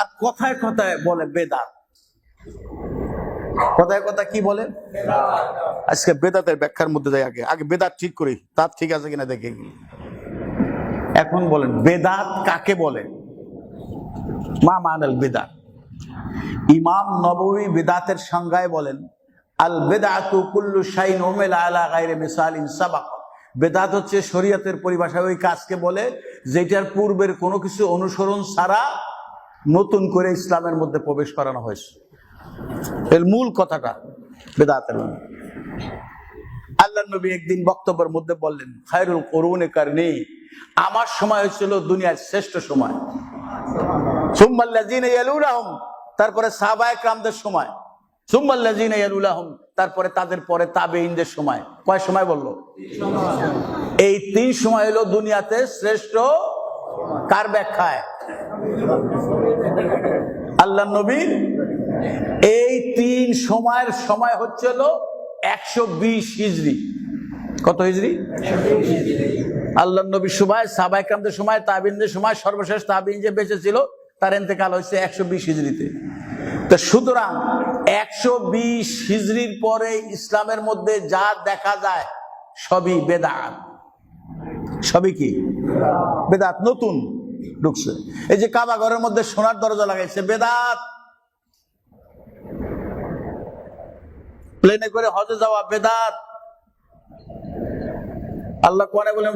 আর কথায় কথায় বলে বেদাত। কথায় কথা কি বলে? আজকে বেদাতের ব্যাখ্যার মধ্যে যাই আগে। আগে বেদাত ঠিক করি। তার ঠিক আছে কিনা দেখে। এখন বলেন, বেদাত কাকে বলে? মা মানাল বেদাত। ইমাম নববী বেদাতের সংজ্ঞায় বলেন, আল বেদাতু কুল্লু শাইন ওমেল আলা গায়রে মিসালিন সাবাক। বেদাত হচ্ছে শরীয়তের পরিভাষায় ওই কাজকে বলে, যেটার পূর্বের কোনো কিছু অনুসরণ ছাড়া নতুন করে ইসলামের মধ্যে প্রবেশ করানো হয়েছে। এর মূল কথাটা বেদাতের আল্লাহ নবী একদিন বক্তব্যের মধ্যে বললেন, খায়রুল করুন এ কারণে আমার সময় হয়েছিল দুনিয়ার শ্রেষ্ঠ সময়। তারপরে সাবায় ক্রামদের সময়। তারপরে তাদের পরে তাবে ইন্দের সময়। কয় সময় বলল? এই তিন সময় হলো দুনিয়াতে শ্রেষ্ঠ কার ব্যাখ্যায়? আল্লাহ নবীর এই তিন সময়ের সময় হচ্ছে হলো একশো বিশ হিজড়ি কত হিজড়ি আল্লাহ নবীর সময় সাবাইকামদের সময়, তাবিনদের সময়, সর্বশেষ তাবিন যে বেঁচে ছিল, তার এতেকাল হয়েছে একশো বিশ হিজড়িতে তো সুতরাং একশো বিশ হিজড়ির পরে ইসলামের মধ্যে যা দেখা যায়, সবই বেদাত। সবই কি? বেদাত নতুন। ঢুকছে। এই যে কাবা ঘরের মধ্যে সোনার দরজা লাগাইছে, বেদাত। প্লেনে করে হজে যাওয়া বেদাত। আল্লাহ কোরআনে বলেন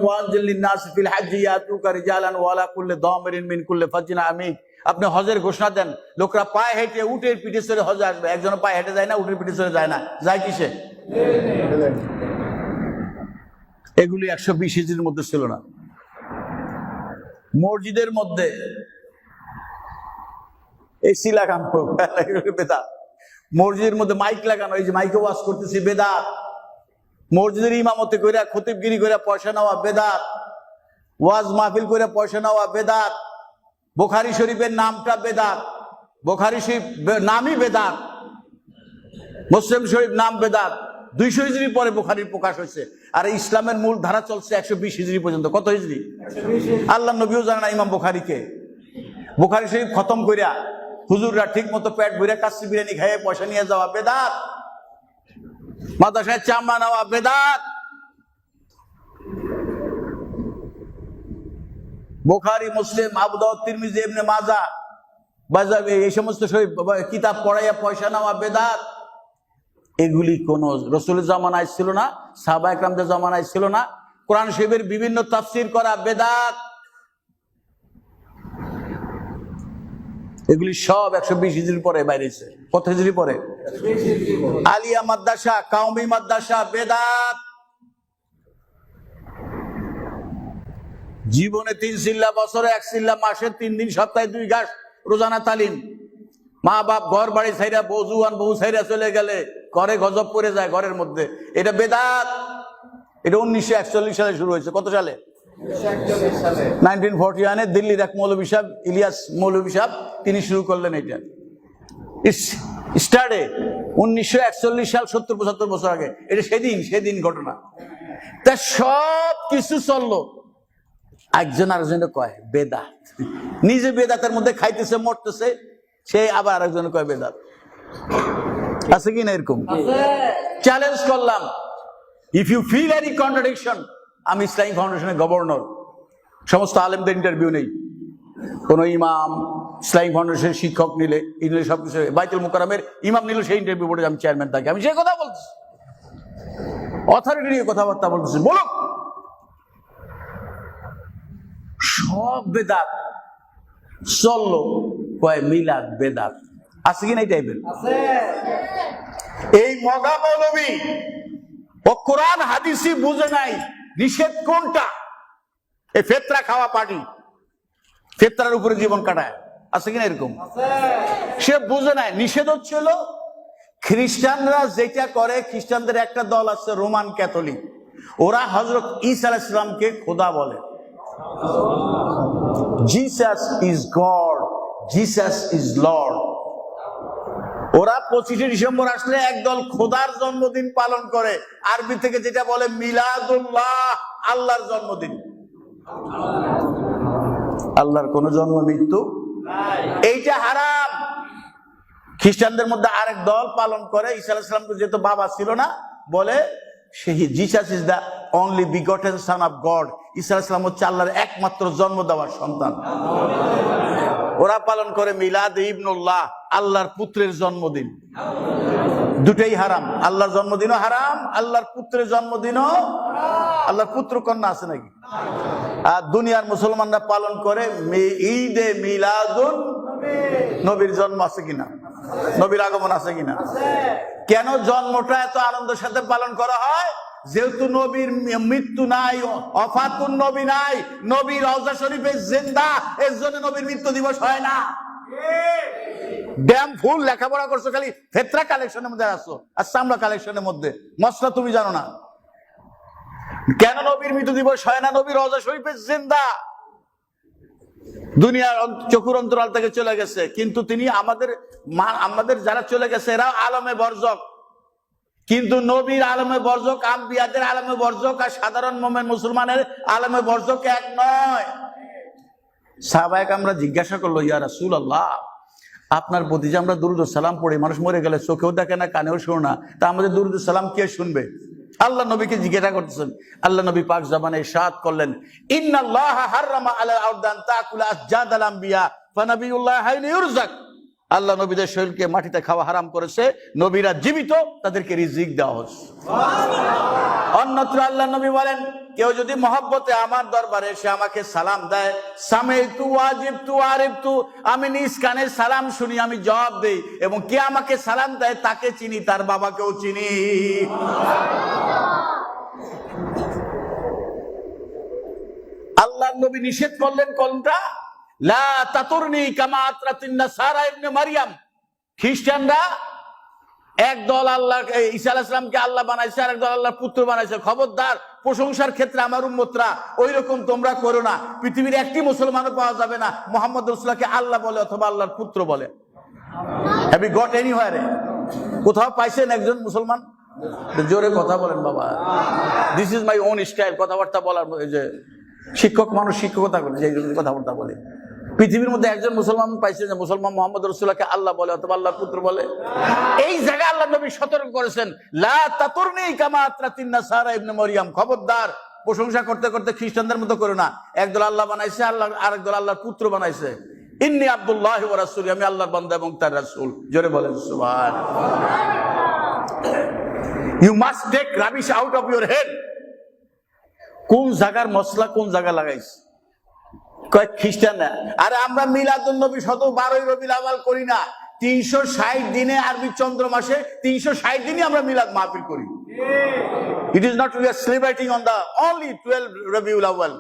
নাস ফিল হাজ্জি ইয়াতুকা রিজালান ওয়ালা কুল্লি দামিরিন মিন কুল্লি ফাজিন আপনি হজের ঘোষণা দেন, লোকরা পায়ে হেঁটে উটের পিঠে চড়ে হজে আসবে। একজন পায়ে হেঁটে যায় না, উটের পিঠে চড়ে যায় না। যায় কিসে? এগুলি একশো বিশ হিজড়ির মধ্যে ছিল না। মসজিদের মধ্যে এসি লাগানো বেদা মসজিদের মধ্যে মাইক লাগানো, এই যে মাইকে ওয়াজ করতেছি, বেদাত। মসজিদের ইমামতে কইরা, খতিবগিরি কইরা পয়সা নেওয়া, বেদাত। ওয়াজ মাহফিল করে পয়সা নেওয়া, বেদাত। বোখারি শরীফের নামটা বেদাত। বোখারি শরীফ নামই বেদাত। মুসলিম শরীফ নাম বেদাত। দুইশো হিজড়ি পরে বোখারির প্রকাশ হয়েছে। আর ইসলামের মূল ধারা চলছে একশো বিশ হিজড়ি পর্যন্ত। কত হিজড়ি আল্লাহ নবীও জানে না ইমাম বোখারিকে। বোখারি শরীফ খতম করিয়া হুজুররা ঠিক মতো পেট ভরে কাচ্চি বিরিয়ানি খাইয়ে পয়সা নিয়ে যাওয়া বেদাত। মাদ্রাসায় চামড়া নেওয়া বেদাত। বোখারি, মুসলিম আবুদাউদ তিরমিজি, ইবনে মাজা বাজার এই সমস্ত শরীফ, কিতাব পড়াইয়া পয়সা নেওয়া বেদাত। এগুলি কোন রসুলের জামানায় ছিল না, সাহবা একরামদের জামানায় ছিল না। কোরআন শরীফের বিভিন্ন তাফসির করা বেদাত। এগুলি সব একশো বিশ হিজড়ির পরে বাইরেছে। কত হিজড়ি পরে? আলিয়া মাদ্রাসা কাউমি মাদ্রাসা, বেদাত। জীবনে তিন সিল্লা, বছরে এক সিল্লা, মাসে তিন দিন, সপ্তাহে দুই ঘাস, রোজানা তালিম। মা বাপ ঘর বাড়ি ছাইরা বউ জুয়ান বউ ছাইরা চলে গেলে ঘরে গজব পড়ে যায় ঘরের মধ্যে। এটা বেদাত। এটা উনিশশো একচল্লিশ সালে শুরু হয়েছে। কত সালে? নাইনটিন ফোরটি ওয়ানে দিল্লির এক মৌলবী সাহেব, ইলিয়াস মৌলবী সাহেব, তিনি শুরু করলেন এটা। স্টার্টে উনিশশো একচল্লিশ সাল, সত্তর, পঁচাত্তর বছর আগে। এটা সেদিন সেদিন ঘটনা। তা সব কিছু চলল। একজন আরেকজনে কয়, বেদাত। নিজে বেদাতের মধ্যে খাইতেছে, মরতেছে, সে আবার আরেকজনে কয়, বেদাত। আছে। কি না এরকম? চ্যালেঞ্জ করলাম। If you feel any contradiction আমি ইসলামিক ফাউন্ডেশনের গভর্নর সমস্ত আলেমদের ইন্টারভিউ নেই। কোন ইমাম ইসলামিক ফাউন্ডেশনের শিক্ষক নিলে নিলে সবকিছু, বাইতুল মুকারামের ইমাম নিলে সেই ইন্টারভিউ বোর্ডে আমি চেয়ারম্যান থাকি। আমি সেই কথা বলছি অথরিটি নিয়ে কথাবার্তা বলতেছি। বলুক! সব বেদাত, চলল। কয় মিলাদ বেদাত। আছে কি না এই টাইপের এই মগা মৌলবী ও কোরআন হাদিসি বুঝে নাই নিষেধ কোনটা? এই ফেতরা খাওয়া পার্টি ফেতরার উপরে জীবন কাটায়। আছে কিনা এরকম? সে বুঝে নাই নিষেধ হচ্ছিল খ্রিস্টানরা যেটা করে খ্রিস্টানদের একটা দল আছে রোমান ক্যাথলিক। ওরা হজরত ইসা আলাইসলামকে খোদা বলে। Jesus is God Jesus is Lord ওরা পঁচিশে ডিসেম্বর আসলে একদল খোদার জন্মদিন পালন করে। আরবি থেকে যেটা বলে মিলাদুল্লাহ, আল্লাহর জন্মদিন। আল্লাহর কোন জন্ম, মৃত্যু? এইটা হারাম। খ্রিস্টানদের মধ্যে আরেক দল পালন করে, ঈসা যেহেতু বাবা ছিল না, বলে সেই the only son of God হচ্ছে আল্লাহর একমাত্র জন্ম দেওয়ার সন্তান। ওরা পালন করে মিলাদ ইবনুল্লাহ আল্লাহর পুত্রের জন্মদিন। দুটেই হারাম। আল্লাহর জন্মদিনও হারাম আল্লাহর পুত্রের জন্মদিনও আল্লাহর পুত্র কন্যা আছে নাকি? আর দুনিয়ার মুসলমানরা পালন করে ঈদে মিলাদুন নবীর জন্ম আছে কিনা? নবীর আগমন আছে কিনা? কেন জন্মটা এত আনন্দের সাথে পালন করা হয়? যেহেতু নবীর মৃত্যু নাই, অফাতুন নবী নাই, নবীর রওজা শরীফে জিন্দা, এর জন্য নবীর মৃত্যু দিবস হয় না। ড্যাম ফুল, লেখাপড়া করছ, খালি কালেকশনের মধ্যে আর চামড়া কালেকশনের মধ্যে। মশলা তুমি জানো না। কেন নবীর মৃত্যু দিবস হয় না? নবীর রওজা শরীফে জিন্দা। দুনিয়ার চকুর অন্তরাল থেকে চলে গেছে। কিন্তু তিনি আমাদের আমাদের যারা চলে গেছে, এরা আলমে বর্জক। কিন্তু নবীর আলমে বর্জক, আম্বিয়াদের আলমে বর্জক আর সাধারণ মোমেন মুসলমানের আলমে বর্জক এক নয়। সাহবায়ক আমরা জিজ্ঞাসা করল, ইয়া রাসূল আল্লাহ আপনার প্রতি যে আমরা দুরুদ সালাম পড়ি, মানুষ মরে গেলে চোখেও দেখে না, কানেও শোনো না, তা আমাদের দুরুদ সালাম কে শুনবে? আল্লাহ নবীকে জিজ্ঞাসা করতেছেন। আল্লাহ নবী পাক জামানে সাত করলেন, ইন্নাল্লাহ হাররামা আলা আরদান তাকুলা আসজাদাল আম্বিয়া, ফানাবিউল্লাহ হাইন ইউরজাক আল্লাহ নবীদের শরীরকে মাটিতে খাওয়া হারাম করেছে, নবীরা জীবিত, তাদেরকে রিজিক দেওয়া হচ্ছে। অন্যত্র আল্লাহ নবী বলেন, কেউ যদি মহব্বতে আমার দরবারে এসে আমাকে সালাম দেয় সামে তু ওয়াজিব তু আরিফ তু আমি নিজ কানে সালাম শুনি, আমি জবাব দেই এবং কে আমাকে সালাম দেয়, তাকে চিনি, তার বাবাকেও চিনি। আল্লাহ নবী নিষেধ করলেন কোনটা? লা মারিয়াম। খ্রিস্টানরা এক দল আল্লাহ আল্লাহ বানাইছে দল পুত্র বানাইছে। খবরদার, প্রশংসার ক্ষেত্রে আমার উম্মতরা ওই রকম তোমরা করো না। পৃথিবীর একটি মুসলমানও পাওয়া যাবে না। মোহাম্মদ রসুল্লাহকে আল্লাহ বলে অথবা আল্লাহর পুত্র বলে। গট এনি রে কোথাও পাইছেন একজন মুসলমান? জোরে কথা বলেন বাবা। This is my own style কথাবার্তা বলার যে শিক্ষক মানুষ শিক্ষকতা করে, যে কথাবার্তা বলে। পৃথিবীর মধ্যে একজন মুসলমান পাইছে যে মুসলমান মোহাম্মদ রসুল্লাহকে আল্লাহ বলে অথবা আল্লাহ পুত্র বলে। এই জায়গায় আল্লাহ নবী সতর্ক করেছেন মরিয়াম। খবরদার, প্রশংসা করতে করতে খ্রিস্টানদের মতো করো না। একদল আল্লাহ বানাইছে, আল্লাহ আরেকদল আল্লাহর পুত্র বানাইছে। ইন্নি আব্দুল্লাহ রাসূল, আমি আল্লাহর বান্দা এবং তার রাসুল। জোরে বলেন সুবহান you must take rubbish out of your head কোন জায়গার মশলা কোন জায়গা লাগাইছে? কয়েক খ্রিস্টান আর আরে আমরা মিলাদুল নবী শত বারোই রবিল আওয়াল করি না। তিনশো ষাট দিনে আরবি চন্দ্র মাসে তিনশো ষাট দিনই আমরা মিলাদ মাহফিল করি। It is not we are celebrating on the only twelve Rabiul Awal